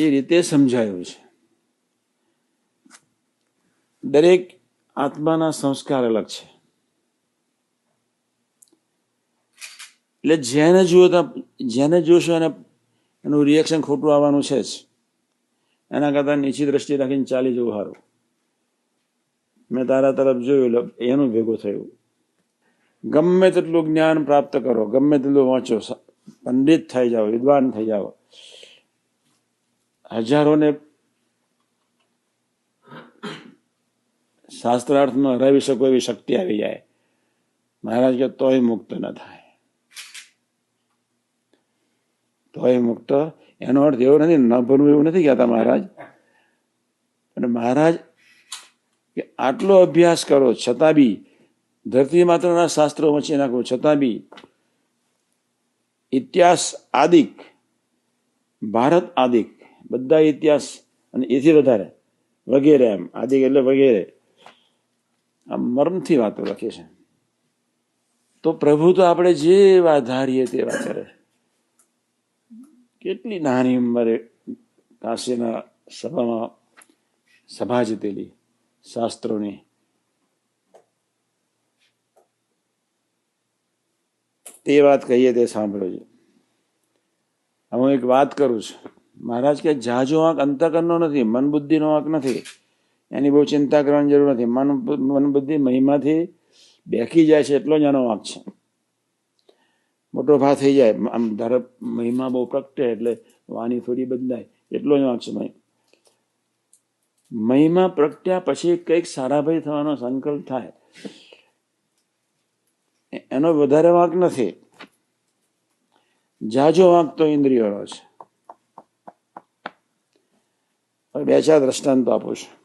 એ રીતે સમજાયું છે. દરેક આત્માના સંસ્કાર અલગ છે. એટલે જેને જુઓ જેને જોશો એને, એનું રિએક્શન ખોટું આવવાનું છે જ. એના કરતાં નીચી દ્રષ્ટિ રાખીને ચાલી જવું સારું. મેં તારા તરફ જોયું એનું ભેગું થયું. ગમે તેટલું જ્ઞાન પ્રાપ્ત કરો, ગમે તેટલું વાંચો પંડિત થઈ જાઓ, વિદ્વાન થઈ જાઓ હજારોને શાસ્ત્રાર્થમાં હરાવી શકો એવી શક્તિ આવી જાય. મહારાજ કે તોય મુક્ત ન થાય. તોય મુક્ત. એનો અર્થ એવો નથી, ન ભરવું એવું નથી કહેતા મહારાજ. અને મહારાજ કે આટલો અભ્યાસ કરો, છતાં બી ધરતી માત્રના શાસ્ત્રો વચ્ચે નાખો, છતાં બી ઇતિહાસ આદિક, ભારત આદિક બધા ઇતિહાસ અને એથી વધારે વગેરે એમ, આદિ એટલે વગેરે. આ મર્મથી વાતો લખે છે. તો પ્રભુ તો આપણે જેવા ધારીએ તેવા કરે. કેટલી નાની ઉંમરે કાશીના સભામાં સભા જીતેલી શાસ્ત્રોની. તે વાત કહીએ તે સાંભળો છે. હું એક વાત કરું છું. મહારાજ કે, જાજો વાંક અંતકરણનો નથી મન બુદ્ધિનો વાંક નથી. એની બહુ ચિંતા કરવાની જરૂર નથી. મન મન બુદ્ધિ મહિમાથી બેકી જાય છે એટલો જ આનો વાંક છે. મોટો ભાવ થઈ જાય. આમ ધારો, મહિમા બહુ પ્રગટે એટલે વાણી થોડી બદલાય. એટલો જ વાંક છે મહિમા. મહિમા પ્રગટ્યા પછી કંઈક સારાભાઈ થવાનો સંકલ્પ થાય. એનો વધારે વાંક નથી. જાજો વાંક તો ઇન્દ્રિયોનો છે હવે બે ચાર દ્રષ્ટાંતો આપું છું.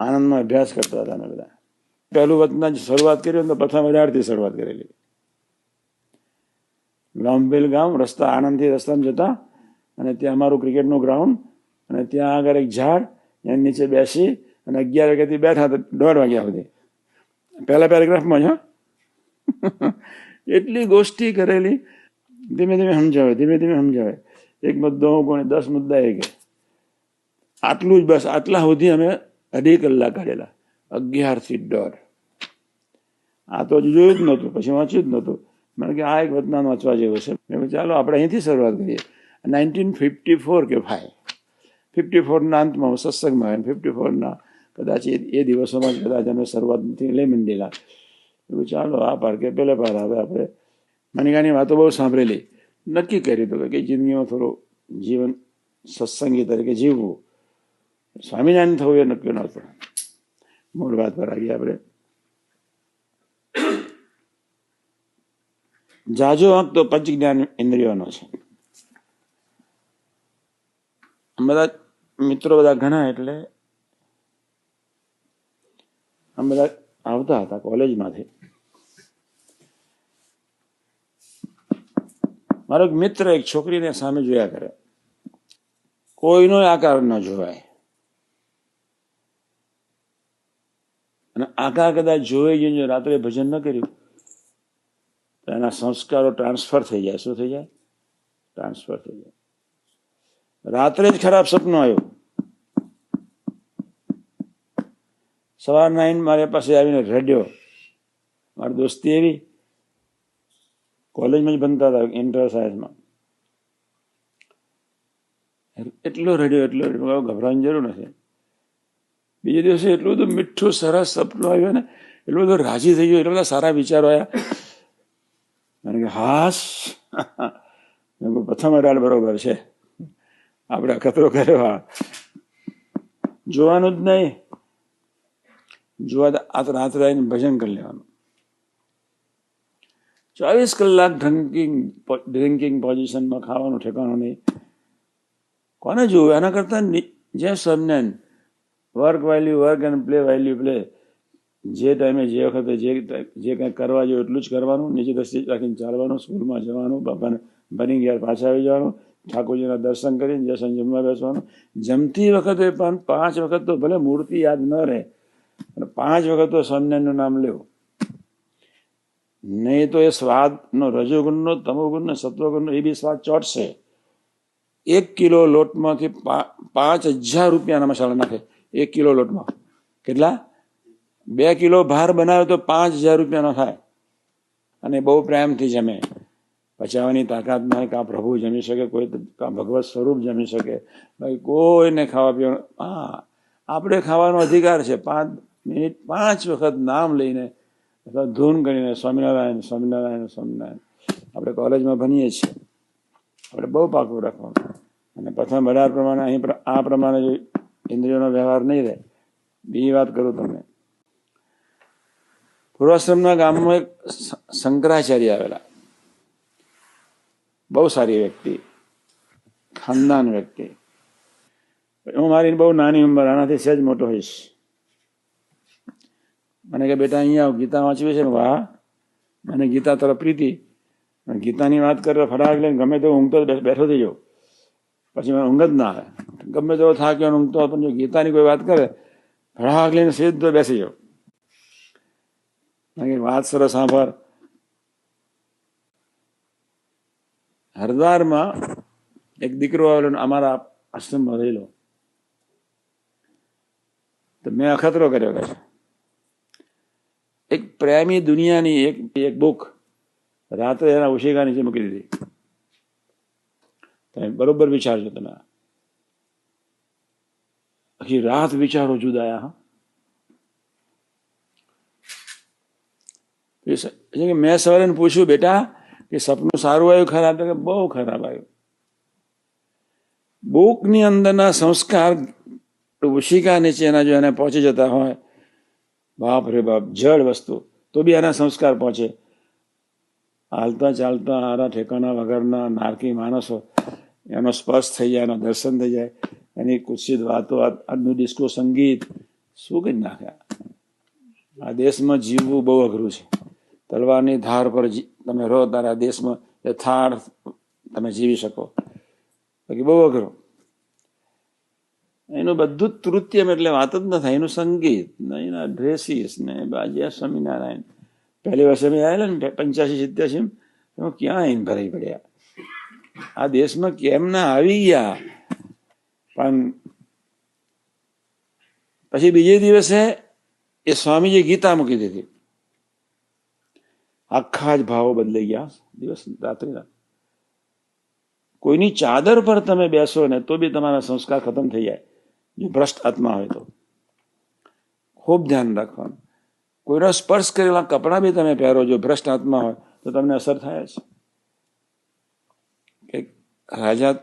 આનંદમાં અભ્યાસ કરતા હતા ને બધા. પહેલું વતના શરૂઆત કરી તો પ્રથમ અઢારથી શરૂઆત કરેલી. લાંબેલ ગામ, રસ્તા આણંદથી રસ્તામાં જતા અને ત્યાં અમારું ક્રિકેટનું ગ્રાઉન્ડ અને ત્યાં આગળ એક ઝાડ, એની નીચે બેસી અને અગિયાર વાગ્યાથી બેઠા દોઢ વાગ્યા સુધી. પહેલા પેરેગ્રાફમાં જ એટલી ગોષ્ઠી કરેલી. ધીમે ધીમે સમજાવે, ધીમે ધીમે સમજાવે. એક મુદ્દો કોણે દસ મુદ્દા એક આટલું જ બસ, આટલા સુધી અમે અઢી કલાક કાઢેલા. અગિયારથી દોઢ. આ તો જોયું જ નહોતું, પછી વાંચ્યું જ નહોતું. મને કે આ એક વતનાન વાંચવા જેવું છે. મેં ચાલો આપણે અહીંથી શરૂઆત કરીએ. નાઇન્ટીન ફિફ્ટી ફોર કે ભાઈ ફિફ્ટી ફોરના અંતમાં હું સત્સંગમાં આવ્યો ફિફ્ટી ફોરના કદાચ એ દિવસોમાં જ કદાચ અમે શરૂઆતથી લઈ મંડેલા. એવું ચાલો આ પાર કે પહેલે પાર હવે આપણે. મનિકાની વાતો બહુ સાંભળેલી. નક્કી કરી હતું કે જિંદગીમાં થોડું જીવન સત્સંગી તરીકે જીવવું. સ્વામિનારાયણ થવું એ નક્કી નહોતું મૂળ વાત પર આવીએ આપણે. જાજો અંક તો પંચ જ્ઞાન ઇન્દ્રિયોનો છે. બધા મિત્રો બધા ઘણા એટલે અમે બધા આવતા હતા કોલેજમાંથી મારો એક મિત્ર એક છોકરીને સામે જોયા કરે. કોઈનો આકાર ન જોવાય. અને આકાર કદાચ જોઈ જઈને રાત્રે ભજન ન કર્યું, તો એના સંસ્કારો ટ્રાન્સફર થઈ જાય. શું થઈ જાય? ટ્રાન્સફર થઈ જાય. રાત્રે જ ખરાબ સપનું આવ્યું. સવારના આવીને મારી પાસે આવીને રડ્યો. મારી દોસ્તી એવી કોલેજમાં જ બનતા હતા ઇન્ટર સાયન્સમાં એટલો રડ્યો એટલો રડ્યો. ગભરાવાની જરૂર નથી. બીજે દિવસે એટલું બધું મીઠું, સરસ સપનું આવ્યું ને, એટલું બધું રાજી થઈ ગયું, એટલા બધા સારા વિચારો આવ્યા. મને કે, હાસ. પ્રથમ અડાડ બરોબર છે. આપણે અખતરો કર્યો હા જોવાનું જ નહીં. જોવા આ રાત્રે આવીને ભજન કરી લેવાનું. ચોવીસ કલાક ડ્રિંકિંગ ડ્રિંકિંગ પોઝિશનમાં ખાવાનું, ઠેકાણું નહીં. કોને જોવું? એના કરતાં જે સમને work value work and play value play જે ટાઈમે જે વખતે જે જે કંઈ કરવા જોઈએ એટલું જ કરવાનું, નીચે દસ્તી રાખીને ચાલવાનું, સ્કૂલમાં જવાનું, બાપાને બની ગયા પાછા આવી જવાનું, ઠાકોરજીના દર્શન કરીને જસન જમવા બેસવાનું. જમતી વખતે પણ પાંચ વખત તો ભલે મૂર્તિ યાદ ન રહે અને પાંચ વખત તો સ્વામિનારાયણનું નામ લેવું. નહીં તો એ સ્વાદનો રજોગુણનો, તમોગુણનો, સત્વગુણનો, એ બી સ્વાદ ચોટશે. એક કિલો લોટમાંથી પાંચ હજાર રૂપિયાના મસાલા નાખે. એક કિલો લોટમાં. કેટલા? બે કિલો ભાર બનાવે તો પાંચ હજાર રૂપિયાનો થાય. અને બહુ પ્રેમથી જમે. પચાવવાની તાકાત ના કાં પ્રભુ જમી શકે, કોઈ કાં ભગવત સ્વરૂપ જમી શકે. ભાઈ કોઈને ખાવા પીવાનું હા, આપણે ખાવાનો અધિકાર છે. પાંચ મિનિટ, પાંચ વખત નામ લઈને અથવા ધૂન કરીને સ્વામિનારાયણ સ્વામિનારાયણ સ્વામિનારાયણ. આપણે કોલેજમાં ભણીએ છીએ. આપણે બહુ પાકું રાખવાનું. અને પ્રથમ અઢાર પ્રમાણે અહીં આ પ્રમાણે જો ઇન્દ્રિયોનો વ્યવહાર નહીં રહે બીજી વાત કરું તમને. પૂર્વાશ્રમના ગામમાં એક શંકરાચાર્ય આવેલા. બહુ સારી વ્યક્તિ. ખાનદાન વ્યક્તિ. હું મારી બહુ નાની ઉંમર, આનાથી સહેજ મોટો હોઈશ. મને કે, બેટા, અહીંયા ગીતા વાંચવી છે ને, વાહ. મને ગીતા તરફ પ્રીતિ. ગીતાની વાત કરે ફટાક લઈને ગમે તો ઊંઘતો બેઠો થઈ જાઉં. પછી મને ઊંઘ જ ના આવે. ગમે તેવો થાક્યો ઊંઘતો પણ જો ગીતાની કોઈ વાત કરે ફટાક લઈને સીધો બેસી જાઉં. વાત સરસ સાંભળ. હરદારમાં એક દીકરો આવેલો અમારા આશ્રમમાં રહેલો. તો મેં અખતરો કર્યો કે છે. એક પ્રેમી દુનિયાની એક એક બુક રાત્રે એના ઉશિકા નીચે મૂકી દીધી. તમે બરોબર વિચારજો તમે. આખી રાત વિચારો જુદાયા હા. કે મેં સવારે એને પૂછ્યું, બેટા કે સપનું સારું આવ્યું, ખરાબ? બહુ ખરાબ આવ્યું. બુકની અંદરના સંસ્કાર ઉશિકા નીચેના જો એને પહોંચી જતા હોય બાપ રે બાપ જળ વસ્તુ. તો બી એના સંસ્કાર પહોંચે. હાલતા ચાલતા હારા ઠેકાણા વગરના નારકી માણસો, એનો સ્પર્શ થઈ જાય, એનો દર્શન થઈ જાય. એની કુત્સિત વાતો આજનું ડિસ્કો સંગીત, શું કરી નાખ્યા? આ દેશમાં જીવવું બહુ અઘરું છે. તલવારની ધાર પર તમે રહો તારા દેશમાં યથાર્થ તમે જીવી શકો. બાકી બહુ અઘરું. એનું બધું જ તૃત્યમ એટલે વાત જ ન થાય. એનું સંગીત ને એના ડ્રેસીસ ને બાજ્યા સ્વામિનારાયણ. પહેલી વર્ષે અમે આવેલા ને પંચ્યાસી, સિત્યાસી એમાં ક્યાં આવીને ભરાઈ પડ્યા? આ દેશમાં કેમ ના આવી ગયા? પણ પછી બીજે દિવસે એ સ્વામીજી ગીતા મૂકી દીધી. આખા જ ભાવો બદલાઈ ગયા. દિવસ રાત્રિના કોઈની ચાદર પર તમે બેસો ને તો બી તમારા સંસ્કાર ખતમ થઈ જાય. જો ભ્રષ્ટ આત્મા હોય તો ખૂબ ધ્યાન રાખવાનું કોઈનો સ્પર્શ કરેલા કપડાં બી તમે પહેરો જો ભ્રષ્ટ આત્મા હોય તો તમને અસર થાય જ એક રાજા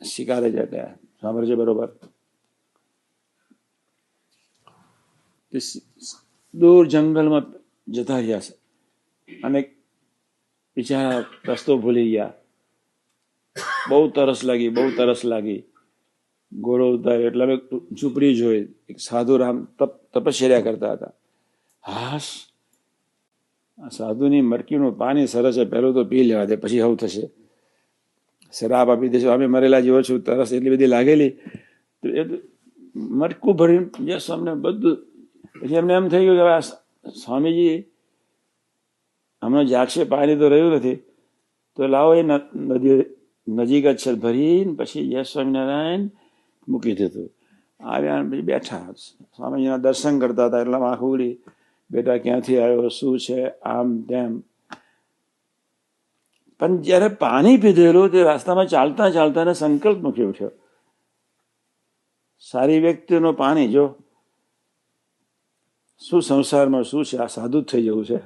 શિકારે જતા સાંભળજે બરોબર તે સ- દૂર જંગલમાં જતા રહ્યા છે અને બિચારા રસ્તો ભૂલી ગયા બહુ તરસ લાગી બહુ તરસ લાગી ઘોડો ઉતાર્યો એટલે ઝૂંપડી જોઈ એક સાધુ રામ તપ તપશ્ચર્યા કરતા હતા. હાશ. આ સાધુની મટકીનું પાણી સરસ છે. પહેલું તો પી લેવા દે, પછી આવું થશે. શરાબ આપી દેશો. અમે મરેલા જેવો છું. તરસ એટલી બધી લાગેલી. તો એ તો મટકું ભરીને યસ, અમને બધું પછી એમને એમ થઈ ગયું કે આ સ્વામીજી, હમણાં જાગશે, પાણી તો રહ્યું નથી. તો લાવો એ નદી નજીક જ છે. ભરીને પછી યશ સ્વામિનારાયણ મૂકી દીધું. આવ્યા પછી બેઠા. સ્વામીજીના દર્શન કરતા હતા, એટલે આંખ ઉગડી. બેટા, ક્યાંથી આવ્યો? શું છે? આમ તેમ. પણ જ્યારે પાણી પીધેલું, તે રસ્તામાં ચાલતા ચાલતા એને સંકલ્પ મૂકી ઉઠ્યો. સારી વ્યક્તિનું પાણી, જો. શું સંસારમાં શું છે? આ સાધુ થઈ જવું છે.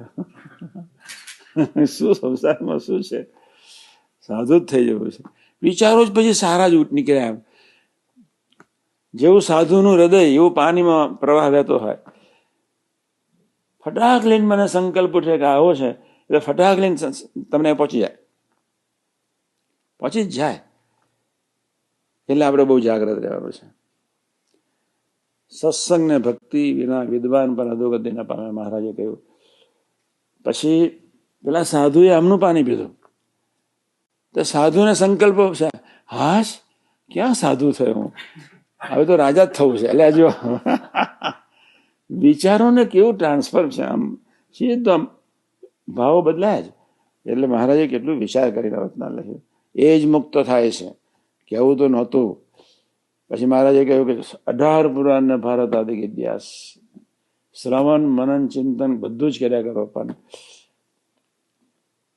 શું સંસારમાં શું છે? સાધુ જ થઈ જવું છે. વિચારો જ પછી સારા જ ઉઠ નીકળ્યા એમ. જેવું સાધુનું હૃદય, એવું પાણીમાં પ્રવાહ વહેતો હોય. ફટાક લઈને મને સંકલ્પ ઉઠે કે આવો છે. એટલે ફટાક લઈને તમને પહોંચી જાય. પહોંચી જ જાય. એટલે આપણે બહુ જાગ્રત રહેવાનું છે. સત્સંગ ને ભક્તિ વિના વિદ્વાન પર અધોગતિ ના પામે, મહારાજે કહ્યું. પછી પેલા સાધુએ આમનું પાણી પીધું. તો સાધુને સંકલ્પ હાશ, ક્યાં સાધુ થયો હું? હવે તો રાજા જ થવું છે. એટલે જો વિચારોને કેવું ટ્રાન્સફર છે આમ? સીધો આમ ભાવો બદલાય જ. એટલે મહારાજે કેટલું વિચાર કરીને રચના લખ્યું. એ જ મુક્ત થાય છે. કહેવું તો નહોતું. પછી મહારાજે કહ્યું કે અઢાર પુરાણ ભારત આદિ ઇતિહાસ. શ્રવણ, મનન, ચિંતન બધું જ કર્યા કરો પણ